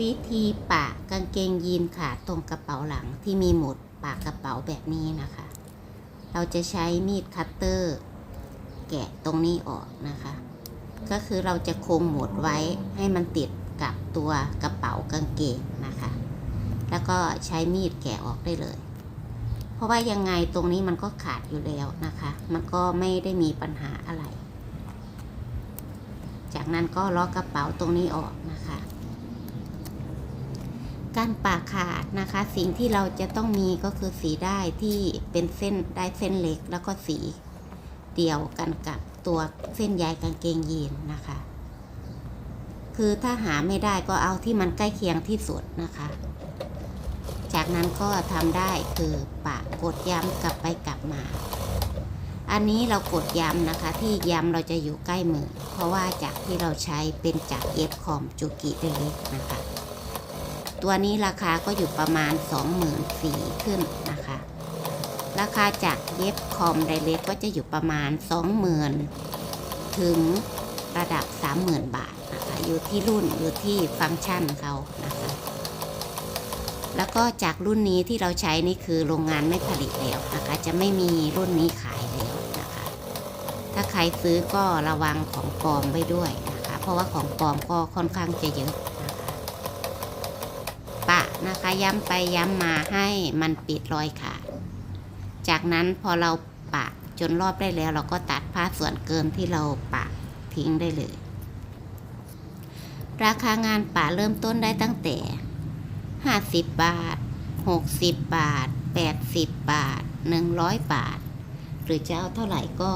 วิธีปะกางเกงยีนขาดตรงกระเป๋าหลังที่มีหมุดปากกระเป๋าแบบนี้นะคะ เราจะใช้มีดคัตเตอร์ แกะตรงนี้ออกนะคะ ก็คือเราจะคงหมุดไว้ให้มันติดกับตัวกระเป๋ากางเกงนะคะ แล้วก็ใช้มีดแกะออกได้เลย เพราะว่ายังไงตรงนี้มันก็ขาดอยู่แล้วนะคะ มันก็ไม่ได้มีปัญหาอะไร จากนั้นก็ล็อกกระเป๋าตรงนี้ออกนะคะ การปากขาดนะคะ สิ่งที่เราจะต้องมีก็คือสีได้ที่เป็นเส้นได้เส้นเล็กแล้วก็สีเดียวกันกับตัวเส้นใยกางเกงยีนนะคะ คือถ้าหาไม่ได้ก็เอาที่มันใกล้เคียงที่สุดนะคะ จากนั้นก็ทำได้คือปากกดย้ำกลับไปกลับมา อันนี้เรากดย้ำนะคะ ที่ย้ำเราจะอยู่ใกล้มือ เพราะว่าจากที่เราใช้เป็นจากเอฟคอมจูกิเดลิกนะคะ ตัวนี้ราคาก็อยู่ประมาณ 24,000ขึ้นนะคะ ราคาจากเย็บคอมไดเรกก็จะอยู่ประมาณ 20,000 ถึงระดับ 30,000 บาทนะคะอยู่ที่รุ่นอยู่ที่ฟังก์ชันเขานะคะ แล้วก็จากรุ่นนี้ที่เราใช้นี่คือโรงงานไม่ผลิตแล้วนะคะ จะไม่มีรุ่นนี้ขายแล้วนะคะ ถ้าใครซื้อก็ระวังของปลอมไว้ด้วยนะคะ เพราะว่าของปลอมก็ค่อนข้างจะเยอะ นะคะ ย้ำไปย้ำมาให้มันปิดรอยขาด จากนั้นพอเราปะจนรอบได้แล้ว เราก็ตัดผ้าส่วนเกินที่เราปะทิ้งได้เลย ราคางานปะเริ่มต้นได้ตั้งแต่ 50 บาท 60 บาท 80 บาท 100 บาท หรือจะเอาเท่าไหร่ก็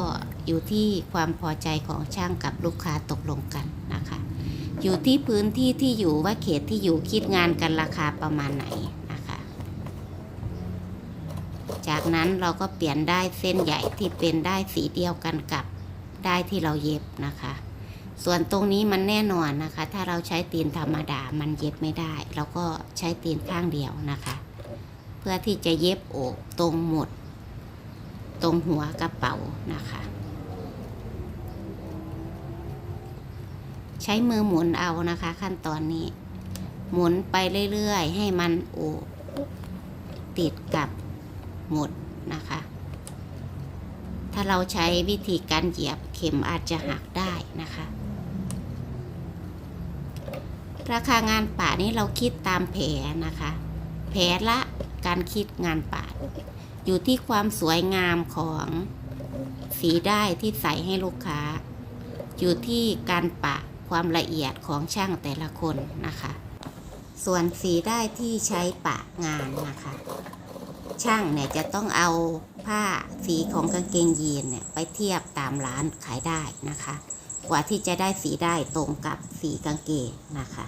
อยู่ที่ความพอใจของช่างกับลูกค้าตกลงกันนะคะ อยู่ที่พื้นที่ที่อยู่ว่าเขตที่อยู่คิดงานกันราคาประมาณไหนนะคะ จากนั้นเราก็เปลี่ยนได้เส้นใหญ่ที่เป็นได้สีเดียวกันกับได้ที่เราเย็บนะคะ ส่วนตรงนี้มันแน่นอนนะคะ ถ้าเราใช้ตีนธรรมดามันเย็บไม่ได้ เราก็ใช้ตีนข้างเดียวนะคะ เพื่อที่จะเย็บอกตรงหมด ตรงหัวกระเป๋านะคะ ใช้มือหมุนเอานะคะ ขั้นตอนนี้ หมุนไปเรื่อยๆ ให้มันโอบติดกับหมดนะคะ ถ้าเราใช้วิธีการเหยียบเข็มอาจจะหักได้นะคะ ราคางานป่านี้เราคิดตามแผลนะคะ แผลละการคิดงานป่าอยู่ที่ความสวยงามของสีได้ที่ใส่ให้ลูกค้า อยู่ที่การปะ ความละเอียดของช่างแต่ละคนนะคะ ส่วนสีได้ที่ใช้ปะงานนะคะ ช่างเนี่ยจะต้องเอาผ้าสีของกางเกงยีนเนี่ยไปเทียบตามร้านขายได้นะคะ กว่าที่จะได้สีได้ตรงกับสีกางเกงนะคะ